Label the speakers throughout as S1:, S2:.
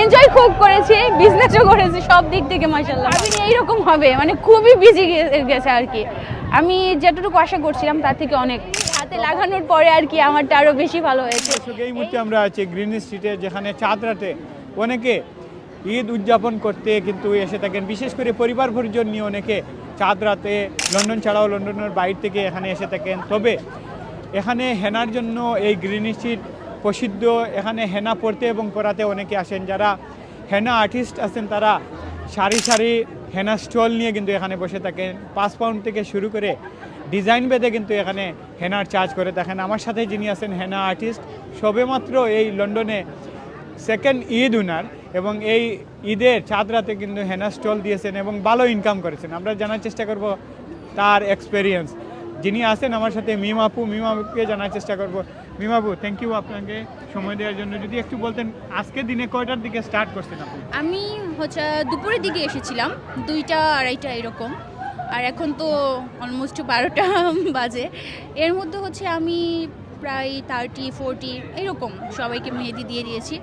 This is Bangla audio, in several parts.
S1: এনজয় খুব করেছি বিজনেসও করেছি সব দিক থেকে মাসাল্লাহ আমি এইরকম হবে মানে খুবই বিজি গেছে আর কি। আমি যেটুকু আশা করছিলাম তার থেকে অনেক। হাতে লাগানোর পরে আর কি আমারটা আরও বেশি ভালো হয়েছে।
S2: এই মুহূর্তে আমরা আছি গ্রিন স্ট্রিটে যেখানে চাঁদ রাতে অনেকে ঈদ উদযাপন করতে কিন্তু এসে থাকেন। বিশেষ করে পরিবার পরিজন নিয়ে অনেকে চাঁদ রাতে লন্ডন ছাড়াও লন্ডনের বাইরে থেকে এখানে এসে থাকেন। তবে এখানে হেনার জন্য এই গ্রিন স্ট্রিট প্রসিদ্ধ এখানে হেনা পড়তে এবং পড়াতে অনেকে আসেন। যারা হেনা আর্টিস্ট আছেন, তারা সারি সারি হেনা স্টল নিয়ে কিন্তু এখানে বসে থাকেন। পাঁচ পাউন্ড থেকে শুরু করে ডিজাইন বেঁধে কিন্তু এখানে হেনার চার্জ করে দেখেন আমার সাথে যিনি আছেন, হেনা আর্টিস্ট সবেমাত্র এই লন্ডনে সেকেন্ড ঈদ উনার এবং এই ঈদের চাঁদ রাতে কিন্তু হেনা স্টল দিয়েছেন এবং ভালো ইনকাম করেছেন। আমরা জানার চেষ্টা করব তার এক্সপেরিয়েন্স যিনি আসেন আমার সাথে মিমাপু মিমাপুকে জানার চেষ্টা করব। মিমাপু থ্যাংক ইউ আপনাকে সময় দেওয়ার জন্য। যদি একটু বলতেন, আজকে দিনে কয়টার দিকে স্টার্ট করছেন আপনি?
S3: আমি হচ্ছে দুপুরের দিকে এসেছিলাম, দুইটা, আড়াইটা এরকম। আর এখন তো অলমোস্ট বারোটা বাজে। এর মধ্যে হচ্ছে আমি প্রায় থার্টি, ফোরটি, এরকম সবাইকে মেহেদি দিয়ে দিয়েছি।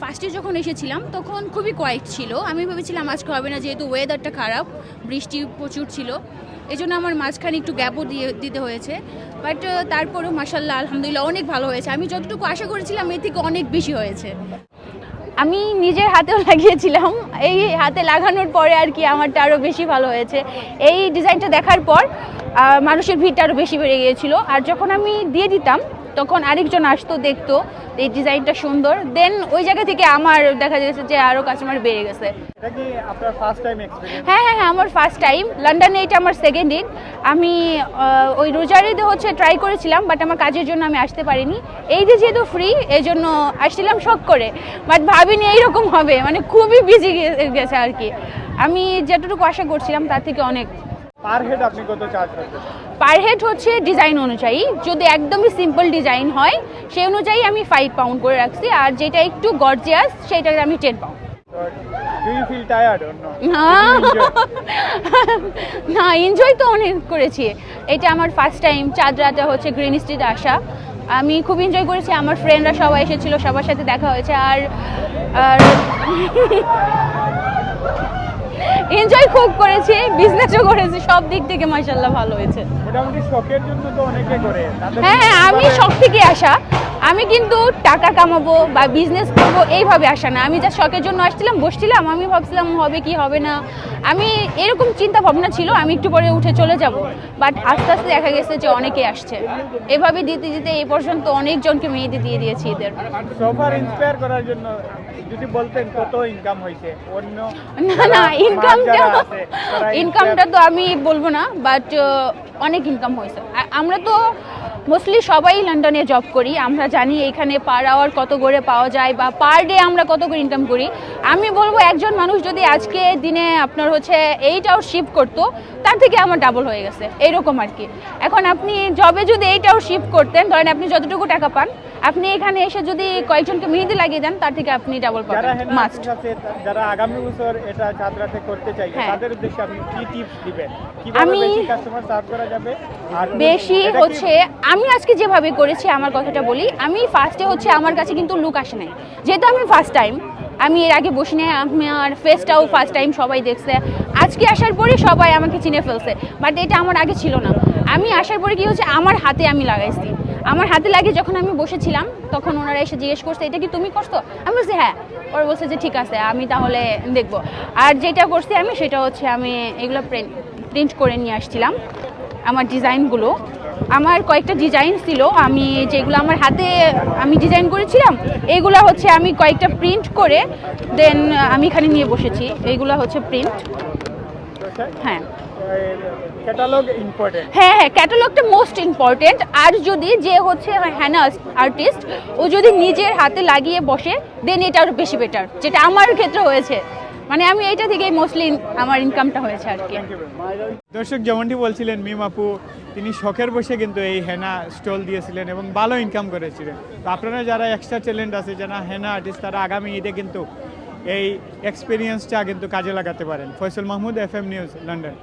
S3: ফার্স্টে যখন এসেছিলাম, তখন খুবই কয়েক ছিল। আমি ভেবেছিলাম আজকে হবে না, যেহেতু ওয়েদারটা খারাপ, বৃষ্টি প্রচুর ছিল। এই জন্য আমার মাঝখানে একটু গ্যাপও দিয়ে দিতে হয়েছে। বাট তারপরেও মাসাল্লাহ আলহামদুলিল্লাহ অনেক ভালো হয়েছে। আমি যতটুকু আশা করেছিলাম, এর থেকে অনেক বেশি হয়েছে।
S1: আমি নিজের হাতেও লাগিয়েছিলাম। এই হাতে লাগানোর পরে আর কি আমারটা আরও বেশি ভালো হয়েছে। এই ডিজাইনটা দেখার পর মানুষের ভিড়টা আরও বেশি বেড়ে গিয়েছিল। আর যখন আমি দিয়ে দিতাম তখন আরেকজন আসতো দেখতো এই ডিজাইনটা সুন্দর। দেন ওই জায়গা থেকে আমার দেখা যাচ্ছে যে আরও কাস্টমার বেড়ে গেছে। হ্যাঁ হ্যাঁ হ্যাঁ আমার ফার্স্ট টাইম লন্ডনে এটা আমার সেকেন্ড দিন আমি ওই রোজারিতে হচ্ছে ট্রাই করেছিলাম বাট আমার কাজের জন্য আমি আসতে পারিনি। এই যে যেহেতু ফ্রি এই জন্য আসছিলাম শখ করে। বাট ভাবিনি এইরকম হবে। মানে খুবই বিজি গেছে আর কি। আমি যেটুকু আশা করছিলাম তার থেকে অনেক।
S2: পার হেড আপনি কত চার্জ করছেন
S1: পার হেড হচ্ছে ডিজাইন অনুযায়ী। যদি একদমই সিম্পল ডিজাইন হয় সেই অনুযায়ী আমি ফাইভ পাউন্ড করে রাখছি। আর যেটা একটু গর্জিয়াস সেটাকে আমি টেন পাউন্ড
S2: না।
S1: এনজয় তো অনেক করেছি। এটা আমার ফার্স্ট টাইম চাঁদ রাতে হচ্ছে গ্রিন স্ট্রিটে আসা। আমি খুব এনজয় করেছি। আমার ফ্রেন্ডরা সবাই এসেছিল সবার সাথে দেখা হয়েছে। আর আর এনজয় খুব করেছি বিজনেসও করেছি সব দিক থেকে মাসাল্লাহ ভালো হয়েছে।
S2: মোটামুটি শখের জন্য তো অনেকে করে
S1: হ্যাঁ হ্যাঁ আমি শখ থেকে আসা। আমি কিন্তু টাকা কামাবো বা বিজনেস করব এইভাবে আসা না। আমি যা শখের জন্য আসছিলাম বসছিলাম আমি ভাবছিলাম হবে কি হবে না। আমি এরকম চিন্তা ভাবনা ছিল আমি একটু পরে উঠে চলে যাব। বাট আস্তে আস্তে দেখা গেছে যে অনেকে আসছে। এভাবে দিতে দিতে এই পর্যন্ত অনেকজনকে মেয়েদের দিয়ে দিয়েছি এদের।
S2: ইন্সপায়ার করার জন্য যদি বলতেন কত ইনকাম হয়েছে? অন্য
S1: না না ইনকামটা ইনকামটা তো আমি বলব না বাট অনেক ইনকাম হয়েছে। আমরা তো মোস্টলি সবাই লন্ডনে জব করি। আমরা জানি এখানে পার আওয়ার কত করে পাওয়া যায় বা পার ডে আমরা কত করে ইনকাম করি। আমি বলব একজন মানুষ যদি আজকে দিনে আপনার হচ্ছে এইট আওয়ার শিফট করতো তার থেকে আমার ডাবল হয়ে গেছে। এইরকম আর কি। এখন আপনি জবে যদি এইট আওয়ার শিফট করতেন ধরেন আপনি যতটুকু টাকা পান আপনি এখানে এসে যদি কয়েকজনকে মেহেদি লাগিয়ে দেন তার থেকে আপনি ডাবল পাবেন। মাস্ট
S2: যারা আগামী বছর এটা করতে চাইবে
S1: হ্যাঁ।
S2: তাদের উদ্দেশ্যে আপনি কি টিপস দিবেন? কীভাবে বেশি কাস্টমার সার্ভ করা যাবে? আর
S1: বেশি হচ্ছে আমি আজকে যেভাবে করেছি, আমার কথাটা বলি, আমি ফার্স্টে হচ্ছে আমার কাছে কিন্তু লুক আসে নাই। যেহেতু আমি ফার্স্ট টাইম আমি এর আগে বসি নাই আমার ফেসটাও ফার্স্ট টাইম সবাই দেখছে। আজকে আসার পরে সবাই আমাকে চিনে ফেলছে বাট এটা আমার আগে ছিল না। আমি আসার পরে কি হচ্ছে আমার হাতে আমি লাগাইছি। আমার হাতে লাগিয়ে যখন আমি বসেছিলাম, তখন ওনারা এসে জিজ্ঞেস করছে, এটা কি তুমি করছ? আমি বলছি হ্যাঁ। ওরা বলছে যে, ঠিক আছে, আমি তাহলে দেখব। আর যেটা করছি আমি, সেটা হচ্ছে আমি এগুলো প্রিন্ট প্রিন্ট করে নিয়ে আসছিলাম, আমার ডিজাইনগুলো আমার কয়েকটা ডিজাইন ছিল। আমি যেগুলো আমার হাতে আমি ডিজাইন করেছিলাম এইগুলো হচ্ছে আমি কয়েকটা প্রিন্ট করে দেন আমি এখানে নিয়ে বসেছি। এইগুলো হচ্ছে প্রিন্ট হ্যাঁ।
S2: ক্যাটালগ ইম্পর্টেন্ট
S1: হ্যাঁ হ্যাঁ ক্যাটালগটা মোস্ট ইম্পর্টেন্ট আর যদি যে হচ্ছে হ্যানা আর্টিস্ট ও যদি নিজের হাতে লাগিয়ে বসে দেন এটা আরও বেশি বেটার যেটা আমার ক্ষেত্রে হয়েছে। মানে আমি এইটা থেকেই মোস্টলি আমার ইনকামটা হয়েছে আর কি।
S2: দর্শক, যেমনটি বলছিলেন, মিম আপু, তিনি শখের বসে কিন্তু এই হেনা স্টল দিয়েছিলেন এবং ভালো ইনকাম করেছিলেন। তো আপনারা যারা এক্সট্রা ট্যালেন্ট আছে, যারা হেনা আর্টিস্ট তারা আগামী ঈদে কিন্তু এই এক্সপিরিয়েন্সটা কিন্তু কাজে লাগাতে পারেন। Faisal Mahmud F M news London